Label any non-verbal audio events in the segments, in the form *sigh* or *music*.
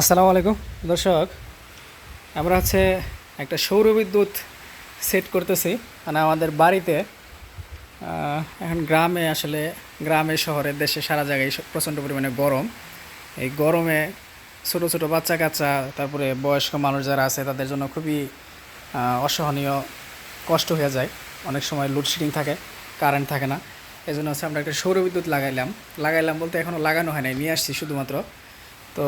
আসসালামু আলাইকুম। দর্শক, আমরা হচ্ছে একটা সৌর বিদ্যুৎ সেট করতেছি। মানে আমাদের বাড়িতে এখন গ্রামে আসলে, গ্রামে, শহরে, দেশে, সারা জায়গায় প্রচণ্ড পরিমাণে গরম। এই গরমে ছোট ছোট বাচ্চা কাচ্চা তারপরে বয়স্ক মানুষ যারা আছে, তাদের জন্য খুবই অসহনীয় কষ্ট হয়ে যায়। অনেক সময় লোডশেডিং থাকে কারেন্ট থাকে না। এই জন্য হচ্ছে আমরা একটা সৌর বিদ্যুৎ লাগাইলাম। লাগাইলাম বলতে এখনও লাগানো হয় নাই, নিয়ে আসছি শুধুমাত্র। তো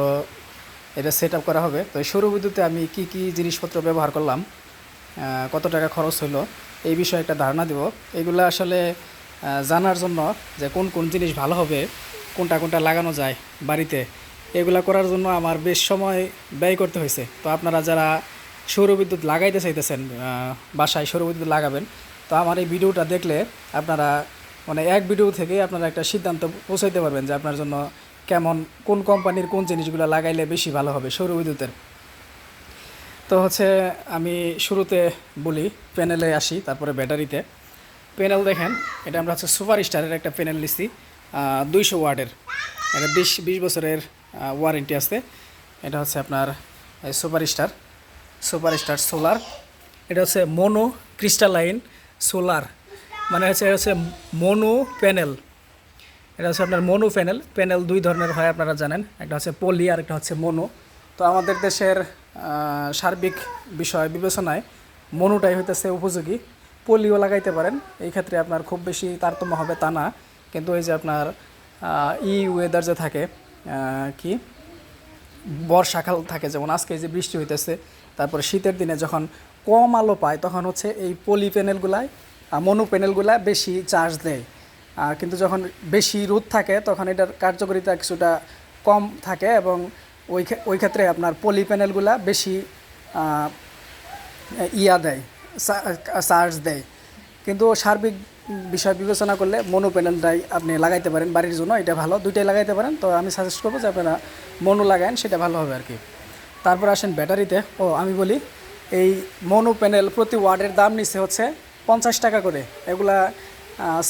এটা সেট করা হবে। তো সৌর বিদ্যুতে আমি কি কি জিনিসপত্র ব্যবহার করলাম কত টাকা খরচ হলো এই বিষয়ে একটা ধারণা দেব। এগুলো আসলে জানার জন্য যে কোন কোন জিনিস ভালো হবে, কোনটা কোনটা লাগানো যায় বাড়িতে, এগুলা করার জন্য আমার বেশ সময় ব্যয় করতে হয়েছে। তো আপনারা যারা সৌর বিদ্যুৎ লাগাইতে চাইতেছেন বাসায় সৌর বিদ্যুৎ লাগাবেন, তো আমার এই ভিডিওটা দেখলে আপনারা মানে এক ভিডিও থেকে আপনারা একটা সিদ্ধান্ত পৌঁছাইতে পারবেন যে আপনার জন্য কেমন, কোন কোম্পানির কোন জিনিসগুলো লাগাইলে বেশি ভালো হবে, সৌর বিদ্যুতের। তো হচ্ছে আমি শুরুতে বলি প্যানেলে আসি, তারপরে ব্যাটারিতে। প্যানেল দেখেন, এটা আমরা হচ্ছে সুপার স্টারের একটা প্যানেল নিচ্ছি দুইশো ওয়ার্ডের এটা বিশ বিশ বছরের ওয়ারেন্টি আছে। এটা হচ্ছে আপনার super star super star solar. এটা হচ্ছে মনো ক্রিস্টালাইন সোলার। মানে হচ্ছে হচ্ছে মনো প্যানেল। এটা হচ্ছে আপনার মনো প্যানেল। প্যানেল দুই ধরনের হয়, আপনারা জানেন। একটা হচ্ছে পলি আর একটা হচ্ছে মনো। তো আমাদের দেশের সার্বিক বিষয় বিবেচনায় মনোটাই হইতেছে উপযোগী। পলিও লাগাইতে পারেন, এই ক্ষেত্রে আপনার খুব বেশি তারতম্য হবে তা না। কিন্তু এই যে আপনার ই ওয়েদার যে থাকে কি? বর্ষাকাল থাকে, যেমন আজকে যে বৃষ্টি হইতেছে, তারপরে শীতের দিনে যখন কম আলো পায়, তখন হচ্ছে এই পলি প্যানেলগুলায় মনো প্যানেলগুলা বেশি চার্জ দেয়। কিন্তু যখন বেশি রোদ থাকে, তখন এটার কার্যকারিতা কিছুটা কম থাকে এবং ওই ওই ক্ষেত্রে আপনার পলি প্যানেলগুলা বেশি ইয়া দেয় চার্জ দেয়। কিন্তু সার্বিক বিষয় বিবেচনা করলে মনো প্যানেলটাই আপনি লাগাইতে পারেন বাড়ির জন্য, এটা ভালো। দুইটাই লাগাইতে পারেন, তো আমি সাজেস্ট করব যে আপনারা মনো লাগান, সেটা ভালো হবে আর কি। তারপর আসেন ব্যাটারিতে। ও, আমি বলি, এই মনো প্যানেল প্রতি ওয়ার্ডের দাম নিচ্ছে হচ্ছে পঞ্চাশ টাকা করে। এগুলা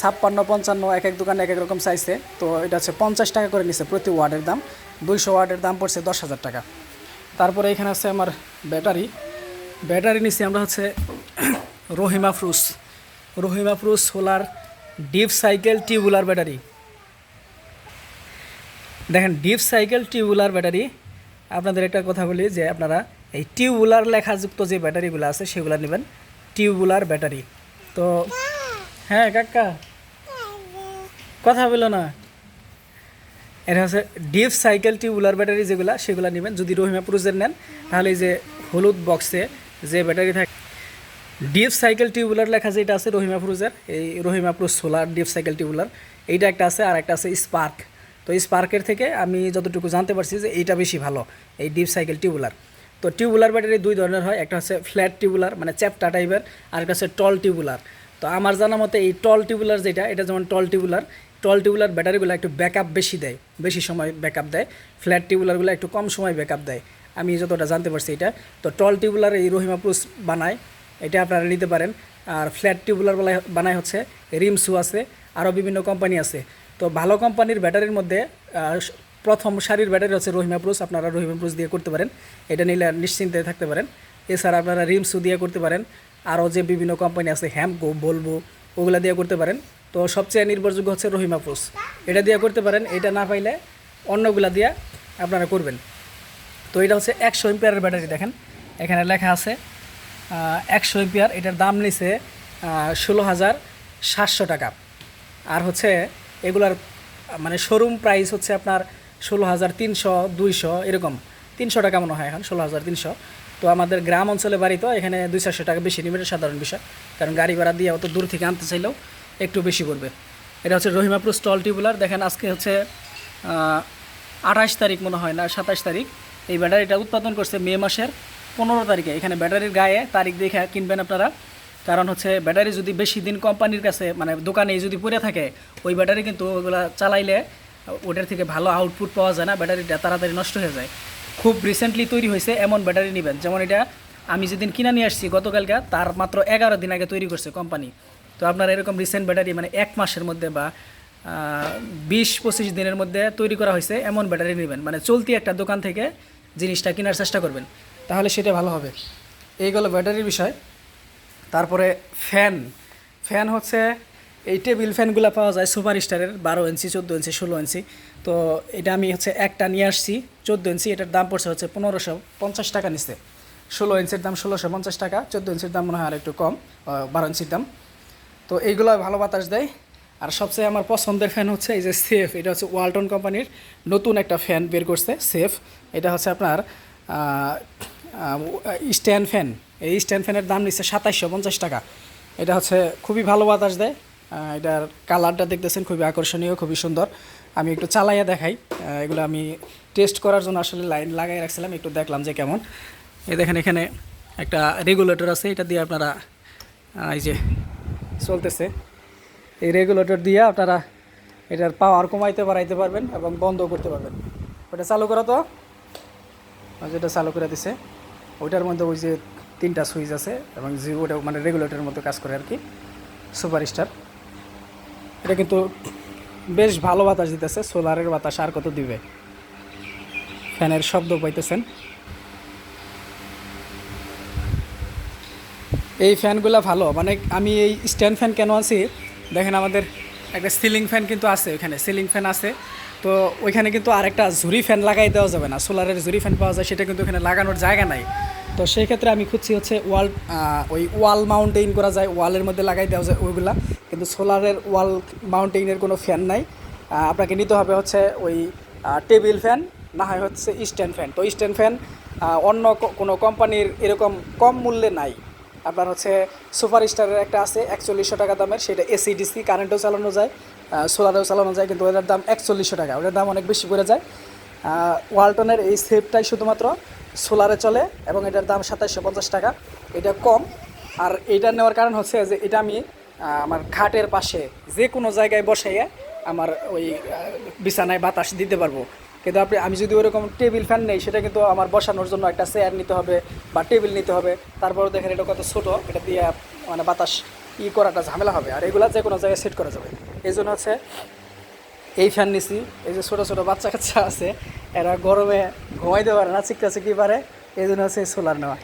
ছাপ্পান্ন, পঞ্চান্ন, এক এক দোকানে এক এক রকম চাইছে তো এটা হচ্ছে পঞ্চাশ টাকা করে নিচ্ছে প্রতি ওয়ার্ডের দাম। দুইশো ওয়ার্ডের দাম পড়ছে দশ হাজার টাকা। তারপরে এখানে আছে আমার ব্যাটারি। ব্যাটারি নিচ্ছি আমরা হচ্ছে *clears throat* Rahima Frooz. Rahima Frooz solar deep cycle tubular battery. দেখেন, ডিপ সাইকেল টিউবুলার ব্যাটারি। আপনাদের একটা কথা বলি যে আপনারা এই টিউবুলার লেখাযুক্ত যে ব্যাটারিগুলো আছে, সেগুলো নেবেন। Tubular battery. তো হ্যাঁ কাকা। কথা বলো না। এটা হচ্ছে ডিপ সাইকেল টিউবুলার ব্যাটারি যেগুলো, সেগুলো নেবেন। যদি রহিমা পুরুষের নেন, তাহলে এই যে হলুদ বক্সে যে ব্যাটারি থাকে, ডিপ সাইকেল টিউবুলার লেখা যেটা আছে রহিমা ফ্রুজের এই Rahima Frooz solar deep cycle tubular, এইটা একটা আছে আর একটা আছে স্পার্ক। তো এই স্পার্কের থেকে আমি যতটুকু জানতে পারছি যে এইটা বেশি ভালো, এই ডিপ সাইকেল টিউবুলার। তো টিউবুলার ব্যাটারি দুই ধরনের হয়, একটা হচ্ছে ফ্ল্যাট টিউবুলার মানে চ্যাপটা টাইপের, আর একটা হচ্ছে টল টিউবুলার। তো আমার জানা মতে এই টল টিউবুলার যেটা, এটা যেমন টল টিউবুলার টল টিউবুলার ব্যাটারিগুলো একটু ব্যাকআপ বেশি দেয়, বেশি সময় ব্যাকআপ দেয় ফ্ল্যাট টিউবুলারগুলো একটু কম সময় ব্যাকআপ দেয়। আমি যতটা জানতে পারছি এটা, তো টল টিউবুলার এই রহিমা প্লুস বানায়, এটা আপনারা নিতে পারেন। আর ফ্ল্যাট টিউবুলার বানায় বানায় হচ্ছে রিমসু আছে, আরও বিভিন্ন কোম্পানি আছে। তো ভালো কোম্পানির ব্যাটারির মধ্যে প্রথম সারির ব্যাটারি হচ্ছে রহিমা প্রুস আপনারা রহিমা প্রুস দিয়ে করতে পারেন। এটা নিলে নিশ্চিন্তে থাকতে পারেন। এছাড়া আপনারা রিমসু দিয়ে করতে পারেন। আরও যে বিভিন্ন কোম্পানি আছে হ্যামকো বলব ওগুলা দিয়ে করতে পারেন। তো সবচেয়ে নির্ভরযোগ্য হচ্ছে রহিমা প্রুস এটা দিয়ে করতে পারেন, এটা না পাইলে অন্যগুলা দিয়ে আপনারা করবেন। তো এটা হচ্ছে একশো এমপিয়ারের ব্যাটারি দেখেন। এখানে লেখা আছে একশো এমপিয়ার এটার দাম নিছে ষোলো হাজার সাতশো টাকা। আর হচ্ছে এগুলার মানে শোরুম প্রাইস হচ্ছে আপনার ষোলো হাজার তিনশো, দুইশো, এরকম। তিনশো টাকা মনে হয় এখন, ষোলো হাজার তিনশো। তো আমাদের গ্রাম অঞ্চলে বাড়ি তো, এখানে দুই চারশো টাকা বেশি নেবে সাধারণ বিষয়। কারণ গাড়ি ভাড়া দিয়ে অত দূর থেকে আনতে চাইলেও একটু বেশি পড়বে। এটা হচ্ছে রহিমাপুর স্টল টিউবুলার। দেখেন, আজকে হচ্ছে আঠাশ তারিখ মনে হয় না, সাতাশ তারিখ। এই ব্যাটারিটা উৎপাদন করছে মে মাসের পনেরো তারিখে। এখানে ব্যাটারির গায়ে তারিখ দেখে কিনবেন আপনারা। কারণ হচ্ছে, ব্যাটারি যদি বেশি দিন কোম্পানির কাছে মানে দোকানে যদি পড়ে থাকে, ওই ব্যাটারি কিন্তু ওগুলা চালাইলে ওটার থেকে ভালো আউটপুট পাওয়া যায় না, ব্যাটারিটা তাড়াতাড়ি নষ্ট হয়ে যায়। খুব রিসেন্টলি তৈরি হয়েছে এমন ব্যাটারি নেবেন। যেমন এটা আমি যেদিন কিনে নিয়ে আসছি গতকালকে, তার মাত্র এগারো দিন আগে তৈরি করছে কোম্পানি তো আপনার এরকম রিসেন্ট ব্যাটারি মানে এক মাসের মধ্যে বা বিশ পঁচিশ দিনের মধ্যে তৈরি করা হয়েছে এমন ব্যাটারি নেবেন। মানে চলতি একটা দোকান থেকে জিনিসটা কেনার চেষ্টা করবেন। তাহলে সেটা ভালো হবে। এই এইগুলো ব্যাটারির বিষয়। তারপরে ফ্যান ফ্যান হচ্ছে এই টেবিল ফ্যানগুলো পাওয়া যায় সুপার স্টারের বারো ইঞ্চি, চোদ্দ ইঞ্চি, ষোলো ইঞ্চি। তো এটা আমি হচ্ছে একটা নিয়ে আসছি, চোদ্দ ইঞ্চি, এটার দাম পড়ছে হচ্ছে পনেরোশো পঞ্চাশ টাকা নিচ্ছে ষোলো ইঞ্চির দাম ষোলোশো পঞ্চাশ টাকা, চোদ্দ ইঞ্চির দাম মনে হয় আর একটু কম বারো ইঞ্চির দাম। তো এইগুলো ভালো বাতাস দেয়। আর সবচেয়ে আমার পছন্দের ফ্যান হচ্ছে এই যে সেফ এটা হচ্ছে ওয়ালটন কোম্পানির নতুন একটা ফ্যান বের করছে সেফ এটা হচ্ছে আপনার স্ট্যান্ড ফ্যান এই স্ট্যান্ড ফ্যানের দাম নিচ্ছে সাতাইশশো পঞ্চাশ টাকা। এটা হচ্ছে খুবই ভালো বাতাস দেয়। এটার কালারটা দেখতেছেন, খুবই আকর্ষণীয়, খুবই সুন্দর। আমি একটু চালাইয়া দেখাই। এগুলো আমি টেস্ট করার জন্য আসলে লাইন লাগাই রাখছিলাম, একটু দেখলাম যে কেমন। এই দেখেন এখানে একটা রেগুলেটর আছে, এটা দিয়ে আপনারা এই যে চলতেছে। এই রেগুলেটর দিয়ে আপনারা এটার পাওয়ার কমাইতে বাড়াইতে পারবেন এবং বন্ধ করতে পারবেন। ওটা চালু করা তো। যেটা চালু করে দিছে। ওইটার মধ্যে ওই যে তিনটা সুইচ আছে এবং যে ওটা মানে রেগুলেটরের মতো কাজ করে আর কি। সুপার স্টার এটা কিন্তু বেশ ভালো বাতাস দিতেছে, সোলারের বাতাস আর কত দিবে? ফ্যানের শব্দ পাইতেছেন। এই ফ্যানগুলো ভালো মানে আমি এই স্ট্যান্ড ফ্যান কেন আছি দেখেন আমাদের একটা সিলিং ফ্যান কিন্তু আছে ওইখানে সিলিং ফ্যান আছে। তো ওইখানে কিন্তু আরেকটা ঝুরি ফ্যান লাগাই দেওয়া যাবে না, সোলারের ঝুরি ফ্যান পাওয়া যায়, সেটা কিন্তু ওখানে লাগানোর জায়গা নাই। তো সেই ক্ষেত্রে আমি খুঁজছি হচ্ছে ওয়াল ওই ওয়াল মাউন্টেইন করা যায়, ওয়ালের মধ্যে লাগাই দেওয়া যায় ওইগুলা। কিন্তু সোলারের ওয়াল মাউন্টেইনের কোনো ফ্যান নাই। আপনাকে নিতে হবে হচ্ছে ওই টেবিল ফ্যান, না হয় হচ্ছে স্ট্যান্ড ফ্যান। তো স্ট্যান্ড ফ্যান অন্য কোনো কোম্পানির এরকম কম মূল্যে নাই। আপনার হচ্ছে সুপার স্টারের একটা আছে, একচল্লিশশো টাকা দামের, সেটা এসি ডিসি কারেন্টেও চালানো যায় সোলারেও চালানো যায়, কিন্তু ওটার দাম একচল্লিশশো টাকা। ওটার দাম অনেক বেশি পড়ে যায়। ওয়ালটনের এই সেফটাই শুধুমাত্র সোলারে চলে এবং এটার দাম সাতাইশশো পঞ্চাশ টাকা। এটা কম। আর এটা নেওয়ার কারণ হচ্ছে যে এটা আমি আমার ঘাটের পাশে যে কোনো জায়গায় বসাইয়ে আমার ওই বিছানায় বাতাস দিতে পারব। কিন্তু আপনি, আমি যদি ওরকম টেবিল ফ্যান নেই, সেটা কিন্তু আমার বসানোর জন্য একটা চেয়ার নিতে হবে বা টেবিল নিতে হবে। তারপরে দেখেন এটা কত ছোটো, এটা দিয়ে মানে বাতাস ই করাটা ঝামেলা হবে। আর এগুলা যে কোনো জায়গায় সেট করা যাবে। এই জন্য হচ্ছে এই ফ্যান নিছি। এই যে ছোটো ছোটো বাচ্চা কাচ্চা আছে এরা গরমে ঘুমাইতে পারে না চিকটা চিকি পারে এই জন্য হচ্ছে সোলার নেওয়া।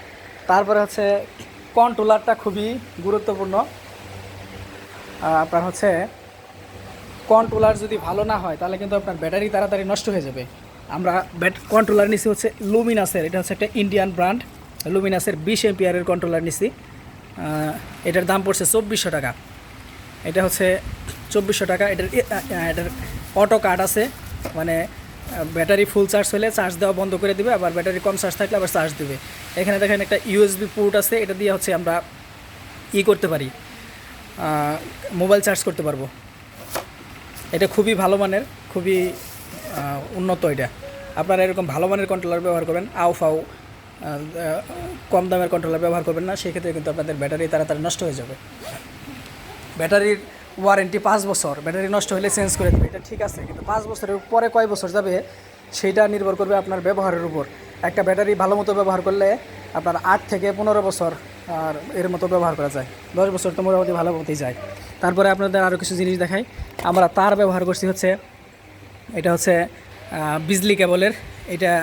তারপরে হচ্ছে কন্ট্রোলারটা খুবই গুরুত্বপূর্ণ। আপনার হচ্ছে কন্ট্রোলার যদি ভালো না হয়, তাহলে কিন্তু আপনার ব্যাটারি তাড়াতাড়ি নষ্ট হয়ে যাবে। আমরা ব্যাট কন্ট্রোলার নিছি হচ্ছে লুমিনাসের এটা হচ্ছে একটা ইন্ডিয়ান ব্র্যান্ড লুমিনাসের বিশ এমপিয়ারের কন্ট্রোলার নিছি। এটার দাম পড়ছে চব্বিশশো টাকা। এটা হচ্ছে চব্বিশশো টাকা। এটার এটার অটো কার্ড আছে। মানে ব্যাটারি ফুল চার্জ হলে চার্জ দেওয়া বন্ধ করে দেবে আবার ব্যাটারি কম চার্জ থাকলে আবার চার্জ দেবে। এখানে দেখেন একটা ইউএসবি পোর্ট আছে এটা দিয়ে হচ্ছে আমরা ই করতে পারি মোবাইল চার্জ করতে পারব। এটা খুবই ভালো মানের খুবই উন্নত এটা। আপনারা এরকম ভালো মানের কন্ট্রোলার ব্যবহার করবেন আহ, আহ, কম দামের কন্ট্রোলার ব্যবহার করবেন না সেক্ষেত্রে কিন্তু আপনাদের ব্যাটারি তাড়াতাড়ি নষ্ট হয়ে যাবে। ব্যাটারির ওয়ারেন্টি পাঁচ বছর। ব্যাটারি নষ্ট হলে চেঞ্জ করে দেবে। এটা ঠিক আছে, কিন্তু পাঁচ বছরের পরে কয় বছর যাবে সেইটা নির্ভর করবে আপনার ব্যবহারের উপর। একটা ব্যাটারি ভালো মতো ব্যবহার করলে আপনার আট থেকে পনেরো বছর আর এর মতো ব্যবহার করা যায়। দশ বছর তো মোটামুটি ভালো মতোই যায়। তারপরে আপনাদের আরও কিছু জিনিস দেখাই। আমরা তার ব্যবহার করছি হচ্ছে, এটা হচ্ছে বিজলি কেবলের। এটা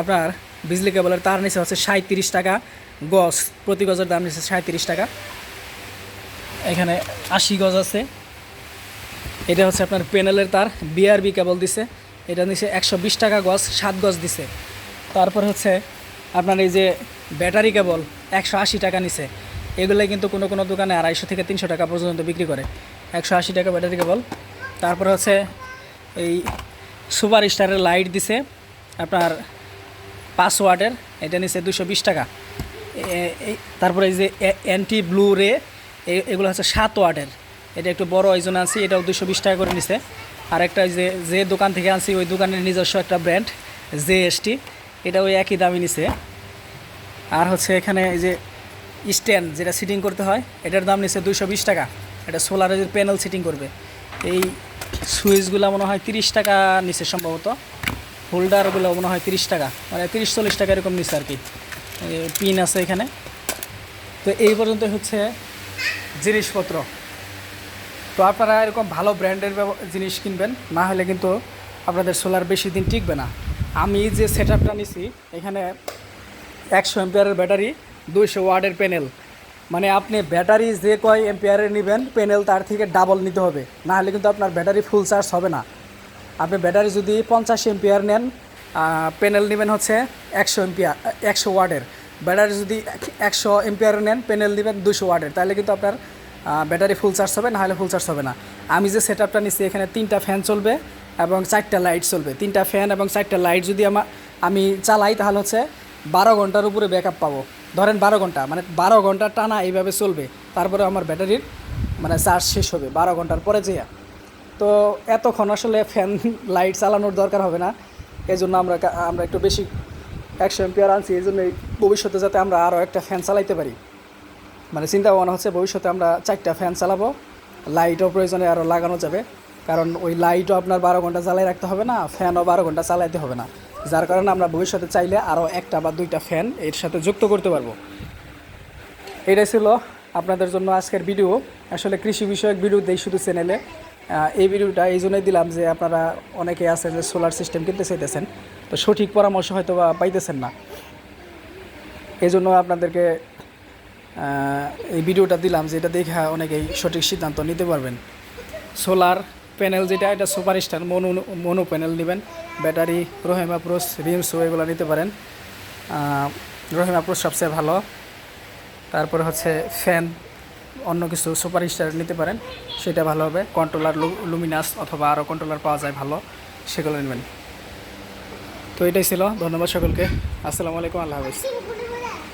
আপনার বিজলি কেবলের তার নিচে হচ্ছে সাঁত্রিশ টাকা গজ প্রতি গজের দাম নিচ্ছে সাঁত্রিশ টাকা। এখানে আশি গজ আছে। এটা হচ্ছে আপনার প্যানেলের তার বিআরবি কেবল দিছে। এটা নিচে একশো বিশ টাকা গজ, সাত গজ দিছে। তারপর হচ্ছে আপনার এই যে ব্যাটারি কেবল, একশো আশি টাকা নিছে। এগুলো কিন্তু কোনো কোনো দোকানে আড়াইশো থেকে তিনশো টাকা পর্যন্ত বিক্রি করে। একশো আশি টাকা ব্যাটারি কেবল। তারপর হচ্ছে এই সুপার স্টারের লাইট দিছে আপনার পাঁচ ওয়াটের এটা নিচে দুশো বিশ টাকা। তারপরে এই যে অ্যান্টি ব্লু রে এগুলো হচ্ছে সাত ওয়াটের এটা একটু বড় এই জন্য আনছি, এটাও দুশো বিশ টাকা করে নিছে। আর একটা ওই যে যে দোকান থেকে আনছি, ওই দোকানের নিজস্ব একটা ব্র্যান্ড, জে এসটি এটা ওই একই দামই নিছে। আর হচ্ছে এখানে এই যে স্ট্যান্ড যেটা সিটিং করতে হয়, এটার দাম নিচ্ছে দুশো বিশ টাকা। এটা সোলারের প্যানেল সিটিং করবে। এই সুইচগুলো মনে হয় তিরিশ টাকা নিচে সম্ভবত। হোল্ডারগুলো মনে হয় তিরিশ টাকা। মানে তিরিশ চল্লিশ টাকা এরকম নিচ্ছে আর কি। পিন আছে এখানে। তো এই পর্যন্ত হচ্ছে জিনিসপত্র। তো আপনারা এরকম ভালো ব্র্যান্ডের জিনিস কিনবেন, না হলে কিন্তু আপনাদের সোলার বেশি দিন টিকবে না। আমি যে সেট আপটা নিছি, এখানে একশো এম্পিয়ারের ব্যাটারি, দুইশো ওয়ার্ডের প্যানেল। মানে আপনি ব্যাটারি যে কয় এম্পিয়ারের নেবেন, প্যানেল তার থেকে ডাবল নিতে হবে। না হলে কিন্তু আপনার ব্যাটারি ফুল চার্জ হবে না। আপনি ব্যাটারি যদি পঞ্চাশ এম্পিয়ার নেন প্যানেল নেবেন হচ্ছে একশো এম্পিয়ার একশো ওয়ার্ডের ব্যাটারি যদি একশো এম্পিয়ার নেন প্যানেল নেবেন দুশো ওয়ার্ডের তাহলে কিন্তু আপনার ব্যাটারি ফুল চার্জ হবে না হলে ফুল চার্জ হবে না। আমি যে সেট আপটা নিচ্ছি এখানে তিনটা ফ্যান চলবে এবং চারটা লাইট চলবে। তিনটা ফ্যান এবং চারটা লাইট যদি আমার আমি চালাই, তাহলে হচ্ছে বারো ঘণ্টার উপরে ব্যাকআপ পাবো। ধরেন বারো ঘণ্টা মানে বারো ঘণ্টা টানা এইভাবে চলবে, তারপরে আমার ব্যাটারির মানে চার্জ শেষ হবে বারো ঘণ্টার পরে যেয়া। তো এতক্ষণ আসলে ফ্যান লাইট *laughs* চালানোর দরকার হবে না এই জন্য আমরা আমরা একটু বেশি একশো এম্পিয়ার আনছি, এই জন্য ভবিষ্যতে যাতে আমরা আরও একটা ফ্যান চালাইতে পারি। মানে চিন্তা ভাবনা হচ্ছে ভবিষ্যতে আমরা চারটা ফ্যান চালাবো। লাইটও প্রয়োজনে আরও লাগানো যাবে। কারণ ওই লাইটও আপনার বারো ঘণ্টা চালাই রাখতে হবে না ফ্যানও বারো ঘণ্টা চালাইতে হবে না। যার কারণে আমরা ভবিষ্যতে চাইলে আরও একটা বা দুইটা ফ্যান এর সাথে যুক্ত করতে পারব। এটাই ছিল আপনাদের জন্য আজকের ভিডিও আসলে কৃষি বিষয়ক ভিডিও দেই শুধু চ্যানেলে এই ভিডিওটা এই জন্যই দিলাম যে আপনারা অনেকে আছেন যে সোলার সিস্টেম কিনতে চাইতেছেন। তো সঠিক পরামর্শ হয়তো বা পাইতেছেন না। এই জন্য আপনাদেরকে এই ভিডিওটা দিলাম যে এটা দেখে অনেকেই সঠিক সিদ্ধান্ত নিতে পারবেন। সোলার প্যানেল যেটা, এটা super star mono mono panel নেবেন। ব্যাটারি রহিমা প্রোস রিমসো এগুলো নিতে পারেন। রোহেমা প্রোস সবচেয়ে ভালো। তারপরে হচ্ছে ফ্যান, অন্য কিছু সুপার স্টার নিতে পারেন। সেটা ভালো হবে। কন্ট্রোলার লুমিনাস অথবা আরও কন্ট্রোলার পাওয়া যায় ভালো, সেগুলো নেবেন। তো এটাই ছিল। ধন্যবাদ সকলকে। আসসালামু আলাইকুম আল্লাহ হাফিজ।